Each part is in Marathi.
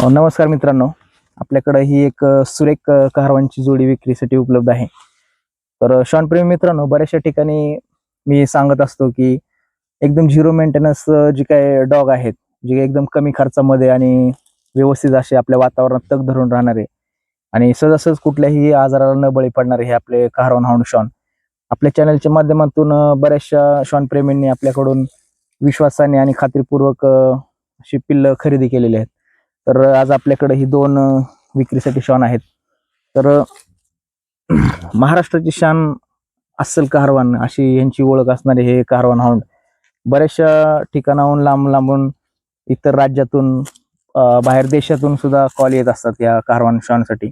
नमस्कार मित्रांनो. आपल्याकडे ही एक सुरेख कारवांची जोडी विक्रीसाठी उपलब्ध आहे. तर शॉनप्रेमी मित्रांनो बऱ्याचशा ठिकाणी मी सांगत असतो की एकदम झिरो मेंटेनन्स जे काय डॉग आहेत जे एकदम कमी खर्चामध्ये आणि व्यवस्थित असे आपल्या वातावरणात तग धरून राहणारे आणि सहजासहज कुठल्याही आजाराला न बळी पडणारे हे आपले कारवान हाऊंड शॉन. आपल्या चॅनलच्या माध्यमातून बऱ्याचशा श्वानप्रेमींनी आपल्याकडून विश्वासाने आणि खात्रीपूर्वक अशी पिल्लं खरेदी केलेली आहेत. तर आज आपल्याकडे ही दोन विक्रीसाठी शॉन आहेत. तर महाराष्ट्राची शान अस्सल कारवान अशी यांची ओळख असणारे हे कारवान हाऊंड बऱ्याचशा ठिकाणाहून लांब लांबून इतर राज्यातून बाहेर देशातून सुद्धा कॉल येत असतात या कारवान शॉनसाठी.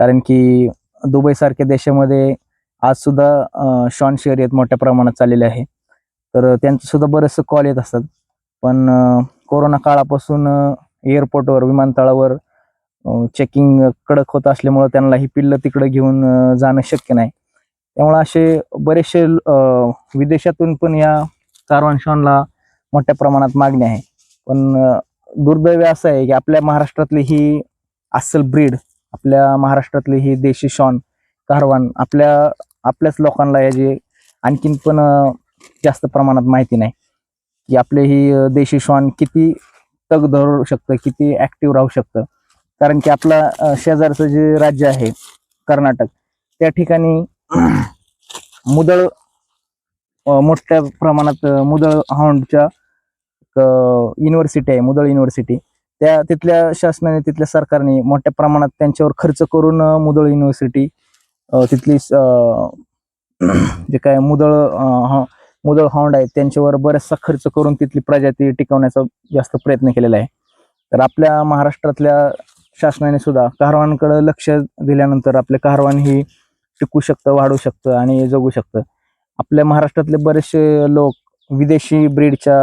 कारण की दुबईसारख्या देशामध्ये आज सुद्धा अ, शॉन शर्यत मोठ्या प्रमाणात चाललेले आहे. तर त्यांचं सुद्धा बरेचसे कॉल येत असतात. पण कोरोना काळापासून एअरपोर्टवर विमानतळावर चेकिंग कडक होत असल्यामुळं त्यांना ही पिल्लं तिकडं घेऊन जाणं शक्य नाही. त्यामुळे असे बरेचसे विदेशातून पण या कारवान शॉनला मोठ्या प्रमाणात मागणी आहे. पण दुर्दैव असं आहे की आपल्या महाराष्ट्रातली ही अस्सल ब्रीड आपल्या महाराष्ट्रातली ही देशी शॉन कारवान आपल्या आपल्याच लोकांना याची आणखीन पण जास्त प्रमाणात माहिती नाही. की आपले ही देशी श्वान किती तग धरू शकतं किती ऍक्टिव्ह राहू शकतं. कारण की आपला शेजारचं जे राज्य आहे कर्नाटक त्या ठिकाणी मुदळ मोठ्या प्रमाणात मुदळ हाऊंडच्या युनिव्हर्सिटी आहे मुदळ युनिव्हर्सिटी त्या तिथल्या शासनाने तिथल्या सरकारने मोठ्या प्रमाणात त्यांच्यावर खर्च करून मुदळ युनिव्हर्सिटी तिथली जे काय मुदळ मुदळ हॉंड आहेत त्यांच्यावर बराचसा खर्च करून तिथली प्रजाती टिकवण्याचा जास्त प्रयत्न केलेला आहे. तर आपल्या महाराष्ट्रातल्या शासनाने सुद्धा कारवांकडे लक्ष दिल्यानंतर आपले कारवान ही टिकू शकतं वाढू शकतं आणि जगू शकतं. आपल्या महाराष्ट्रातले बरेचसे लोक विदेशी ब्रीडच्या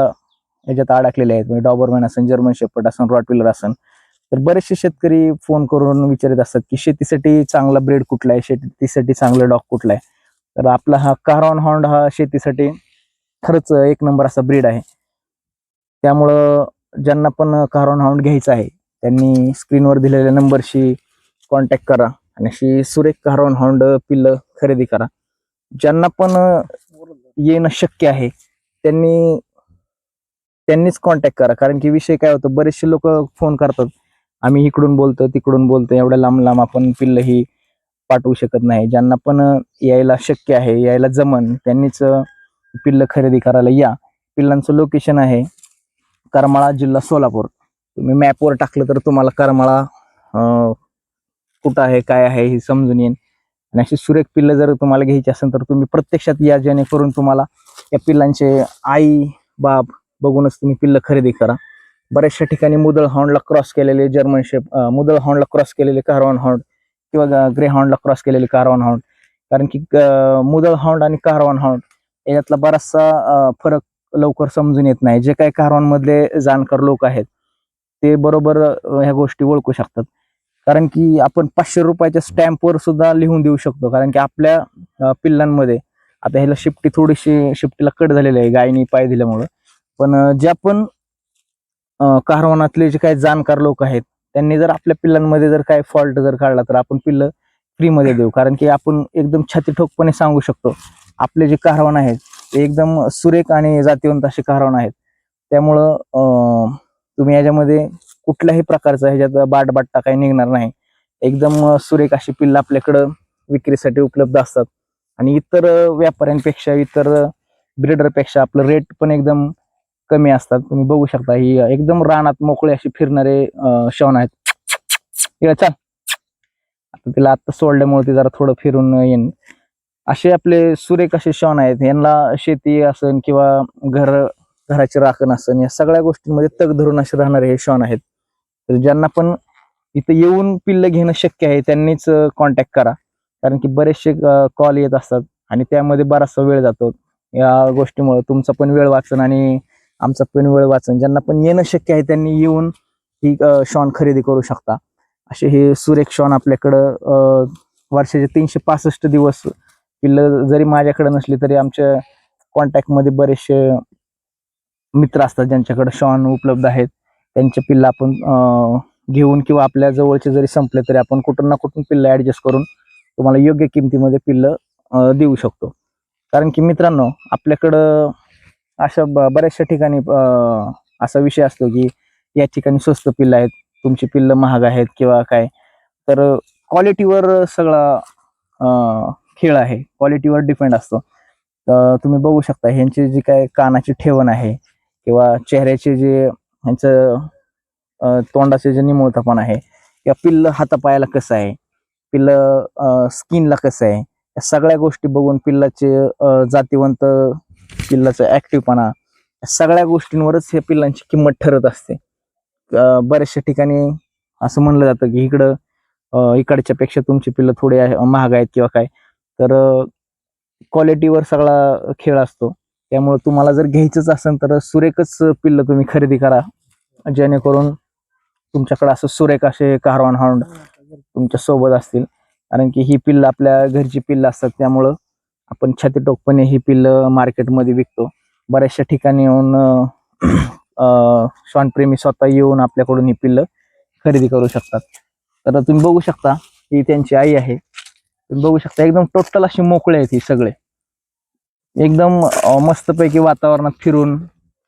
याच्यात अडकलेले आहेत. म्हणजे डॉबरमॅन असन जर्मन शेपर्ड असन रॉटविलर असन. तर बरेचसे शेतकरी फोन करून विचारित असतात की शेतीसाठी चांगला ब्रीड कुठला आहे? शेतीसाठी चांगला डॉग कुठला आहे? तर आपला हा कारॉन हॉर्ड हा शेतीसाठी खरंच एक नंबर असा ब्रीड आहे. त्यामुळं ज्यांना पण कारॉन हाऊंड घ्यायचं आहे त्यांनी स्क्रीनवर दिलेल्या नंबरशी कॉन्टॅक्ट करा आणि अशी सुरेख कारॉन हाऊंड पिल्लं खरेदी करा. ज्यांना पण येणं शक्य आहे त्यांनी त्यांनीच कॉन्टॅक्ट करा. कारण की विषय काय होतं बरेचसे लोक फोन करतात. आम्ही इकडून बोलतो तिकडून बोलतो एवढ्या लांब लांब आपण पिल्लं ही पाठवू शकत नाही. ज्यांना पण यायला शक्य आहे यायला जमन त्यांनीच पिल्लं खरेदी करायला या. पिल्लांचं लोकेशन आहे करमाळा जिल्हा सोलापूर. तुम्ही मॅपवर टाकलं तर तुम्हाला करमाळा कुठं आहे काय आहे हे समजून येईल आणि अशी सुरेख पिल्लं जर तुम्हाला घ्यायची असेल तर तुम्ही प्रत्यक्षात या जेणेकरून तुम्हाला या पिल्लांचे आई बाप बघूनच तुम्ही पिल्लं खरेदी करा. बऱ्याचशा ठिकाणी मुदळ हॉर्नला क्रॉस केलेले जर्मन शेप मुदळ हॉर्नला क्रॉस केलेले कारवान हॉर्न किंवा ग्रे हॉर्नला क्रॉस केलेले कारवान हॉर्न कारण की मुदळ हॉर्न आणि कारवान हॉर्न याच्यातला बराचसा फरक लवकर समजून येत नाही. जे काही कारवांमधले जाणकार लोक आहेत ते बरोबर ह्या गोष्टी ओळखू शकतात. कारण की आपण पाचशे रुपयाच्या स्टॅम्पवर सुद्धा लिहून देऊ शकतो. कारण की आपल्या पिल्लांमध्ये आता ह्याला शिफ्टी थोडीशी शिफ्टीला कट झालेली आहे गायनी पाय दिल्यामुळं. पण जे आपण कारवानातले जे काही जाणकार लोक आहेत त्यांनी जर आपल्या पिल्लांमध्ये जर काही फॉल्ट जर काढला तर आपण पिल्लं फ्रीमध्ये देऊ. कारण की आपण एकदम छाती ठोकपणे सांगू शकतो. आपले जे कारवान आहेत ते एकदम सुरेख आणि जातीवंत असे कारवान आहेत. त्यामुळं तुम्ही याच्यामध्ये कुठल्याही प्रकारचा ह्याच्यात बाटबाट्टा काही निघणार नाही. एकदम सुरेख अशी पिल्लं आपल्याकडं विक्रीसाठी उपलब्ध असतात. आणि इतर व्यापाऱ्यांपेक्षा इतर ब्रिडरपेक्षा आपलं रेट पण एकदम कमी असतात. तुम्ही बघू शकता ही एकदम रानात मोकळे अशी फिरणारे शॉन आहेत. चाल चल. आता तिला आता सोडल्यामुळे ते जरा थोडं फिरून येईन. असे आपले सुरेख असे शॉन आहेत. यांना शेती असन किंवा घर घराची राखण असन या सगळ्या गोष्टींमध्ये तग धरून असे राहणारे हे शॉन आहेत. तर ज्यांना पण इथं येऊन पिल्लं घेणं शक्य आहे त्यांनीच कॉन्टॅक्ट करा. कारण की बरेचसे कॉल येत असतात आणि त्यामध्ये बराचसा वेळ जातो. या गोष्टीमुळे तुमचा पण वेळ वाचन आणि आमचा पण वेळ वाचन. ज्यांना पण येणं शक्य आहे त्यांनी येऊन ही शॉन खरेदी करू शकता. असे हे सुरेख शॉन आपल्याकडं वर्षाचे तीनशे पासष्ट दिवस पिल्लं जरी माझ्याकडे नसली तरी आमच्या कॉन्टॅक्टमध्ये बरेचसे मित्र असतात ज्यांच्याकडे शॉन उपलब्ध आहेत. त्यांचे पिल्लं आपण घेऊन किंवा आपल्या जवळचे जरी संपले तरी आपण कुठून ना कुठून पिल्लं ॲडजस्ट करून तुम्हाला योग्य किमतीमध्ये पिल्लं देऊ शकतो. कारण की मित्रांनो आपल्याकडं अशा ब- बऱ्याचशा ठिकाणी असा विषय असतो की या ठिकाणी स्वस्त पिल्लं आहेत तुमची पिल्लं महाग आहेत किंवा काय. तर क्वालिटीवर सगळा खेळ आहे क्वालिटीवर डिपेंड असतो. तर तुम्ही बघू शकता ह्यांची जी काय कानाची ठेवण आहे किंवा चेहऱ्याचे जे ह्यांचं तोंडाचे जे निमूळतापण आहे किंवा पिल्ल हातापायाला कसं आहे पिल्ल स्किनला कसं आहे या सगळ्या गोष्टी बघून पिल्लाचे जातीवंत पिल्लाचं ॲक्टिव्हपणा या सगळ्या गोष्टींवरच ह्या पिल्लांची किंमत ठरत असते. बऱ्याचशा ठिकाणी असं म्हणलं जातं की इकडं इकडच्या पेक्षा तुमची पिल्लं थोडी महाग आहेत किंवा काय. तर क्वालिटीवर सगळा खेळ असतो. त्यामुळे तुम्हाला जर घ्यायचंच असेल तर सुरेखच पिल्लं तुम्ही खरेदी करा. जेणेकरून तुमच्याकडे असं सुरेख असे कारवान हाऊंड तुमच्यासोबत असतील. कारण की ही पिल्लं आपल्या घरची पिल्लं असतात. त्यामुळं आपण छातीटोकपणे ही पिल्लं मार्केटमध्ये विकतो. बऱ्याचशा ठिकाणी येऊन श्वानप्रेमी स्वतः येऊन आपल्याकडून ही पिल्लं खरेदी करू शकतात. तर तुम्ही बघू शकता ही त्यांची आई आहे. तुम्ही बघू शकता एकदम टोटल अशी मोकळे आहेत ही सगळे. एकदम मस्तपैकी वातावरणात फिरून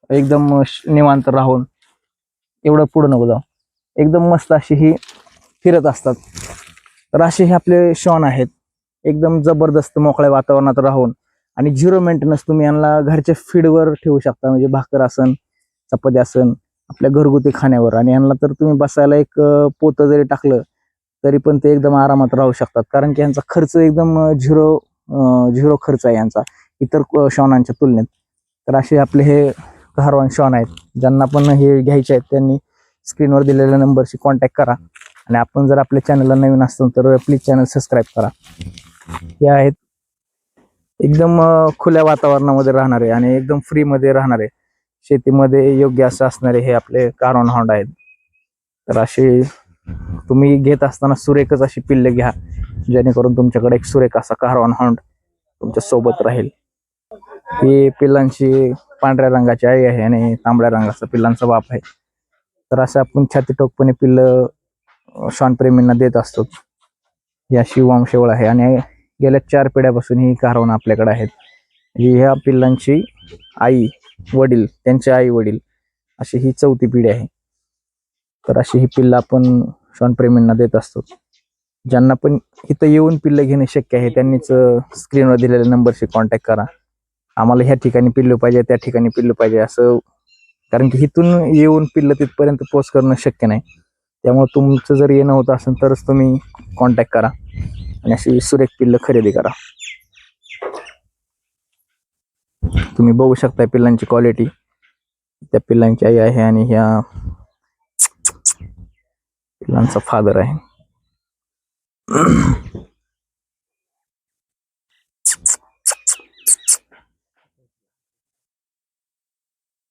एकदम निवांत राहून एवढं पुढं नको जाऊ. एकदम मस्त अशी ही फिरत असतात. तर असे हे आपले शॉन आहेत. एकदम जबरदस्त मोकळ्या वातावरणात राहून आणि झिरो मेंटेनन्स तुम्ही यांना घरच्या फीडवर ठेवू शकता. म्हणजे भाकर आसन चपाती आसन आपल्या घरगुती खाण्यावर. आणि यांना तर तुम्ही बसायला एक पोतं जरी टाकलं तरी पण ते एकदम आरामात राहू शकतात. कारण की यांचा खर्च एकदम झिरो झिरो खर्च आहे यांचा. इतर शॉनांच्या श्वानांच्या तुलनेत. तर असे आपले हे घरवान शॉन आहेत. ज्यांना पण हे घ्यायचे आहेत त्यांनी स्क्रीनवर दिलेल्या नंबरशी कॉन्टॅक्ट करा. आणि आपण जर आपल्या चॅनलला नवीन असतो तर प्लीज चॅनल सबस्क्राईब करा. हे आहेत एकदम खुल्या वातावरणामध्ये राहणारे आणि एकदम फ्रीमध्ये राहणारे. शेतीमध्ये योग्य असं असणारे हे आपले कारॉन हॉंड आहेत. तर असे तुम्ही घेत असताना सुरेखच अशी पिल्ले घ्या जेणेकरून तुमच्याकडे एक सुरेख असा कारवान हॉन्ड तुमच्यासोबत राहील. ही पिल्लांची पांढऱ्या रंगाची आई आहे आणि तांबड्या रंगाचा पिल्लांचा बाप आहे. तर असं आपण छातीटोकपणे पिल्लं अं, श्वानप्रेमींना देत असतो. ही अशी वंशवळ आहे आणि गेल्या चार पिढ्यापासून ही कारवण आपल्याकडे आहेत. ह्या पिल्लांची आई वडील त्यांचे आई वडील अशी ही चौथी पिढी आहे. तर अशी ही पिल्लं आपण श्वानप्रेमींना देत असतो. ज्यांना पण इथं येऊन पिल्लं घेणे शक्य आहे त्यांनीच स्क्रीनवर दिलेल्या नंबरशी कॉन्टॅक्ट करा. आम्हाला ह्या ठिकाणी पिल्लू पाहिजे त्या ठिकाणी पिल्लू पाहिजे असं. कारण की इथून येऊन पिल्लं तिथपर्यंत पोच करणं शक्य नाही. त्यामुळे तुमचं जर येणं होत असेल तरच तुम्ही कॉन्टॅक्ट करा. आणि अशी सुरेख पिल्लं खरेदी करा. तुम्ही बघू शकता पिल्लांची क्वालिटी त्या पिल्लांची आई आहे आणि ह्या मुलांचा फादर आहे.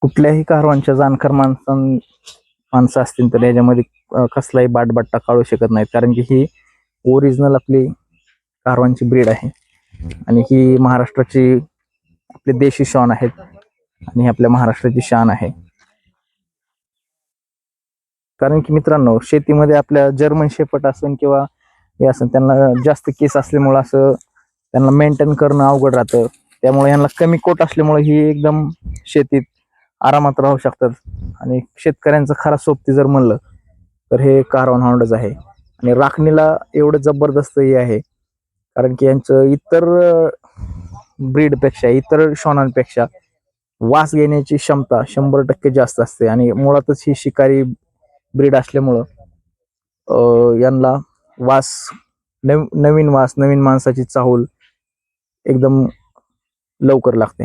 कुठल्याही कारवांच्या जाणकार माणसां माणसं असतील तर याच्यामध्ये कसलाही बाटबाट्टा काढू शकत नाही कारण की ही ओरिजिनल आपली कारवांची ब्रीड आहे. आणि ही महाराष्ट्राची आपले देशी शॉन आहेत. आणि ही आपल्या महाराष्ट्राची शान आहे. कारण की मित्रांनो शेतीमध्ये आपल्या जर्मन शेपट असून किंवा हे असून त्यांना जास्त केस असल्यामुळं असं त्यांना मेंटेन करणं अवघड राहतं. त्यामुळे यांना कमी कोट असल्यामुळे ही एकदम शेतीत आरामात राहू शकतात. आणि शेतकऱ्यांचं खरा सोबती जर म्हणलं तर हे कारवान हाऊंडच आहे. आणि राखणीला एवढं जबरदस्त हे आहे. कारण की यांचं इतर ब्रीडपेक्षा इतर शॉनांपेक्षा वास घेण्याची क्षमता शंभर टक्के जास्त असते. आणि मुळातच ही शिकारी ब्रीड असल्यामुळं यांना वास नव नवीन वास नवीन माणसाची चाहूल एकदम लवकर लागते.